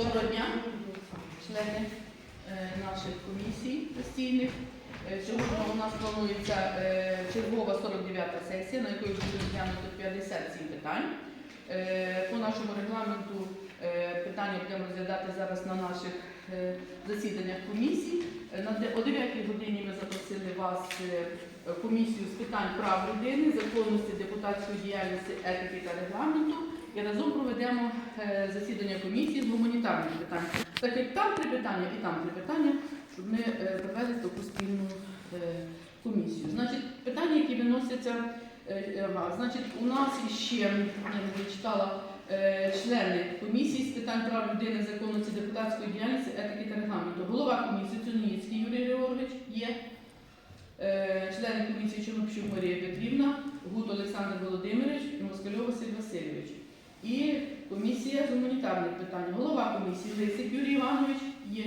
Доброго дня, члени е, наших комісій постійних. Е, Сьогодні у нас планується е, чергова 49-та сесія, на якій буде розглянуто 57 питань. По нашому регламенту питання будемо розглядати зараз на наших засіданнях комісій. О 9 годині ми запросили вас е, комісію з питань прав людини, законності депутатської діяльності, етики та регламенту. І разом проведемо е, засідання комісії з гуманітарних питань. Так як там три питання і там три питання, щоб ми е, провели таку спільну е, комісію. Значить, питання, які виносяться, значить, у нас іще, я е, члени комісії з питань прав людини, законності, депутатської діяльності, етики та регламенту. Голова комісії Цуніцький Юрій Григорович є. Члени комісії Чорнобщук Марія Петрівна, Гуд Олександр Володимирович і Москальов Василь Васильович. І комісія з гуманітарних питань. Голова комісії Лисик Юрій Іванович є.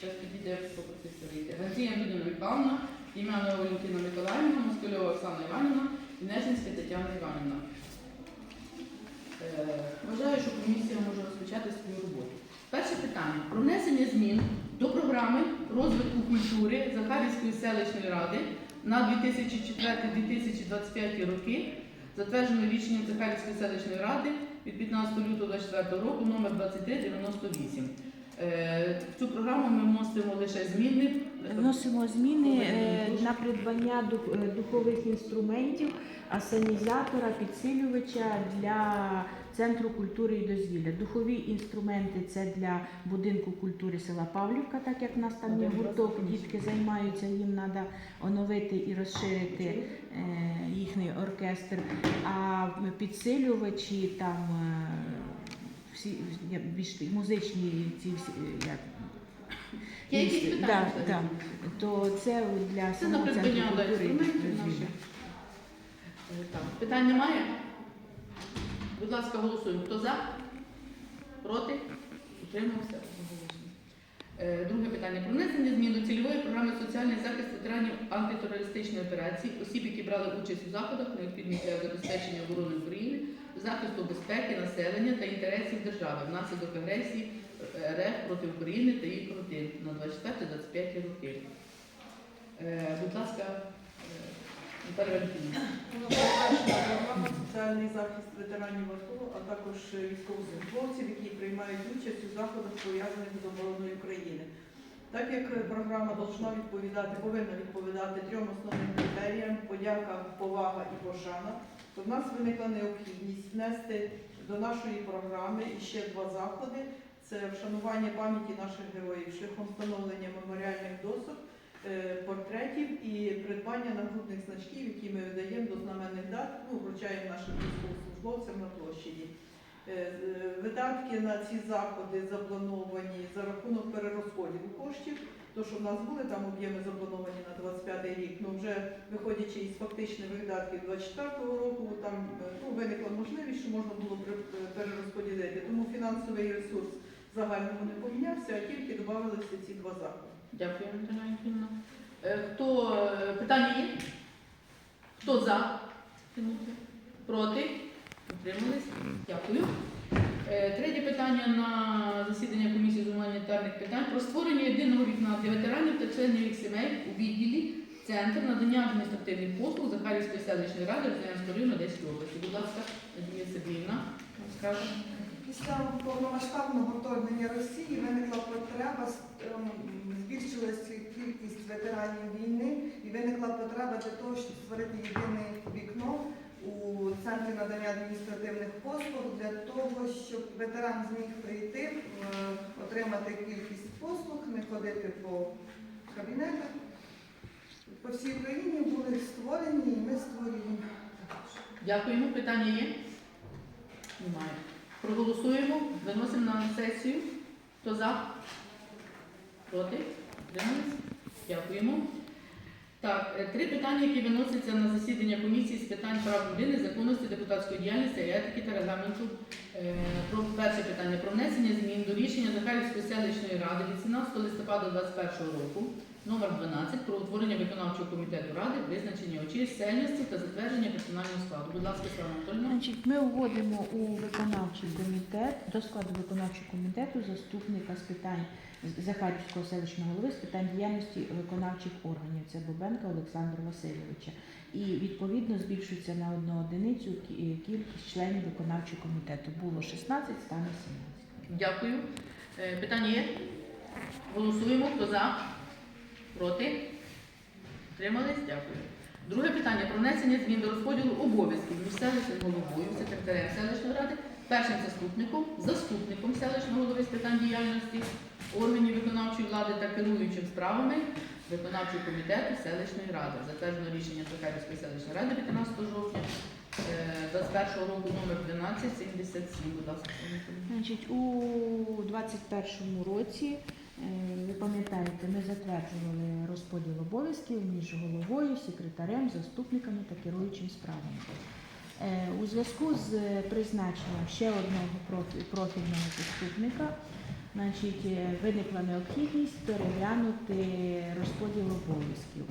Зараз підійде попроситься вийти. Газія Антоніна Михайловна, Ім'яна Валентина Миколаївна, Москальова Оксана Іванівна і Тетяна Іванівна. Е, Вважаю, що комісія може розпочати свою роботу. Перше питання про внесення змін до програми розвитку культури Захарівської селищної ради на 2004-2025 роки, затверджено рішенням Захарівської селищної ради від 15 лютого 2024 року номер 2398. Е, В цю програму ми вносимо лише зміни. Вносимо зміни е, на придбання е, духових інструментів, асанізатора, підсилювача для центру культури і дозвілля. Духові інструменти це для будинку культури села Павлівка, так як в нас там є гурток, дітки займаються, їм треба оновити і розширити е, їхній оркестр. А підсилювачі там всі більш музичні ці всі як. Є якісь питання? да, да. То це для Це на самого центру придбання культури. інструментів дозвілля. наших. Е, так. Питань немає? Будь ласка, голосуємо. Хто за? Проти? Утримався? Е, Друге питання. Про внесення змін до цільової програми соціальний захист ветеранів антитерористичної операції, осіб, які брали участь у заходах, необхідних для забезпечення оборони України, захисту безпеки населення та інтересів держави внаслідок агресії РФ проти України та її проти на 24-25 роки. Е, Будь ласка, е. Вона передбачена програма соціальний захист ветеранів АТО, а також військовослужбовців, які приймають участь у заходах пов'язаних з обороною України. Так як програма должна відповідати, повинна відповідати трьом основним критеріям подяка, повага і пошана, то в нас виникла необхідність внести до нашої програми ще два заходи: це вшанування пам'яті наших героїв шляхом встановлення меморіальних досок е, портретів і придбання нагрудних значків, які ми видаємо до знаменних дат, ну, вручаємо нашим військовослужбовцям на площаді. Е, е, Видатки на ці заходи заплановані за рахунок перерозподілу коштів. То, що в нас були там об'єми заплановані на 25 рік, ну вже виходячи із фактичних видатків 24-го року, там ну, виникла можливість, що можна було перерозподілити. Тому фінансовий ресурс загальному не помінявся, а тільки додавалися ці два заходи. Дякую, Наталя Валентинівна. Е, Хто е, питання є? Хто за? Проти? Утримались? Дякую. Е, Третє питання на засідання комісії з гуманітарних питань про створення єдиного вікна для ветеранів та членів їх сімей у відділі Центр надання адміністративних послуг Захарівської селищної ради Розянського району Одеської області. Будь ласка, Надія Сергіївна, скаже. Після повномасштабного вторгнення Росії виникла потреба, ем, збільшилася кількість ветеранів війни і виникла потреба для того, щоб створити єдине вікно у центрі надання адміністративних послуг для того, щоб ветеран зміг прийти, е, отримати кількість послуг, не ходити по кабінетах. По всій Україні були створені і ми створюємо. також. Дякуємо. Питання є? Немає. Проголосуємо, виносимо на сесію. Хто за? Проти? Утримались? Дякуємо. Так, е, три питання, які виносяться на засідання комісії з питань прав людини, законності, депутатської діяльності, етики та регламенту. Е, Про перше питання про внесення змін до рішення Захарівської селищної ради від 17 листопада 2021 року номер 12 про утворення виконавчого комітету ради, визначення чисельності та затвердження персонального складу. Будь ласка, Слава Анатольовна. Значить, ми вводимо у виконавчий комітет до складу виконавчого комітету заступника з питань Захарівського селищного голови з питань діяльності виконавчих органів. Це Бобенка Олександра Васильовича. І відповідно збільшується на одну одиницю кількість членів виконавчого комітету. Було 16, стане 17. Дякую. Е, Питання є? Голосуємо. Хто за? Проти? Тримались? Дякую. Друге питання про внесення змін до розподілу обов'язків між селищним головою, секретарем селищної ради, першим заступником, заступником селищного голови з питань діяльності, органів виконавчої влади та керуючим справами виконавчого комітету селищної ради. Затверджено рішення Захарівської селищної ради 15 жовтня е, 21 року номер 1277. Будь ласка, Значить, у 21-му році, е, ви пам'ятаєте, ми затверджували розподіл обов'язків між головою, секретарем, заступниками та керуючим справами. Е, У зв'язку з призначенням ще одного профільного заступника, значить, е, виникла необхідність переглянути розподіл обов'язків.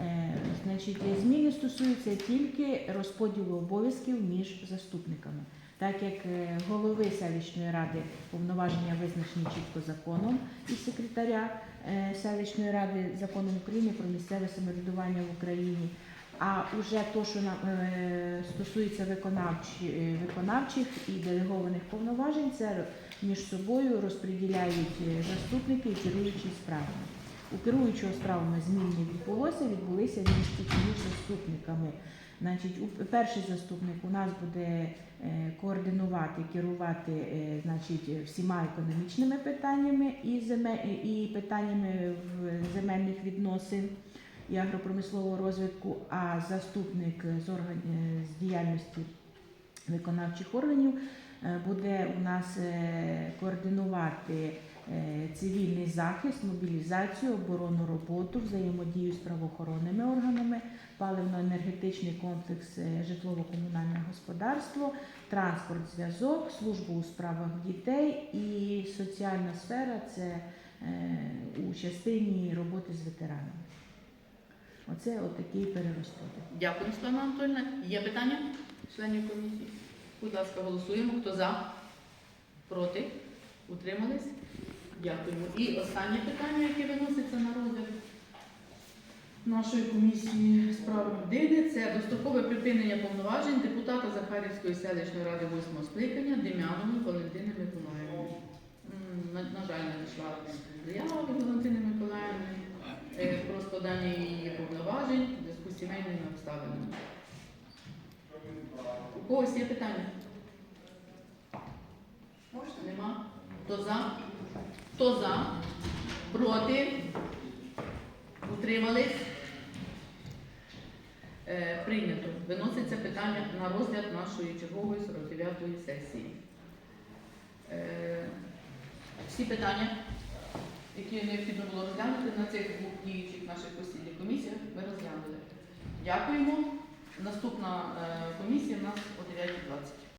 Е, Значить, зміни стосуються тільки розподілу обов'язків між заступниками так як е, голови селищної ради повноваження визначені чітко законом і секретаря е, селищної ради законом України про місцеве самоврядування в Україні. А уже то, що нам е, стосується виконавчі, виконавчих і делегованих повноважень, це між собою розподіляють заступники і керуючі справами. У керуючого справами змін не відбулося, відбулися між заступниками. Значить, у- перший заступник у нас буде е, координувати, керувати е, значить, всіма економічними питаннями і, земе, і питаннями земельних відносин і агропромислового розвитку, а заступник з, орган... е, з діяльності виконавчих органів буде у нас координувати цивільний захист, мобілізацію, оборонну роботу, взаємодію з правоохоронними органами, паливно-енергетичний комплекс, е, житлово-комунальне господарство, транспорт, зв'язок, службу у справах дітей і соціальна сфера це е, у частині роботи з ветеранами. Оце отакий перерозподіл. Дякую, Світлана Анатольовна. Є питання членів комісії? Будь ласка, голосуємо. Хто за? Проти? Утримались? Дякуємо. І останнє питання, яке виноситься на розгляд нашої комісії з прав людини, це дострокове припинення повноважень депутата Захарівської селищної ради 8 скликання Дем'янової Валентини Миколаївни. На, на жаль, надійшла заява від Валентини Миколаївни е, про складання її повноважень в зв'язку з сімейними обставинами. У когось є питання? Можна? Нема? Хто за? Хто за? Проти? Утримались? Е, прийнято. Виноситься питання на розгляд нашої чергової 49-ї сесії. Е, всі питання, які необхідно було розглянути на цих двох діючих наших постійних комісіях, ми розглянули. Дякуємо. Наступна е, комісія у нас о 9.20.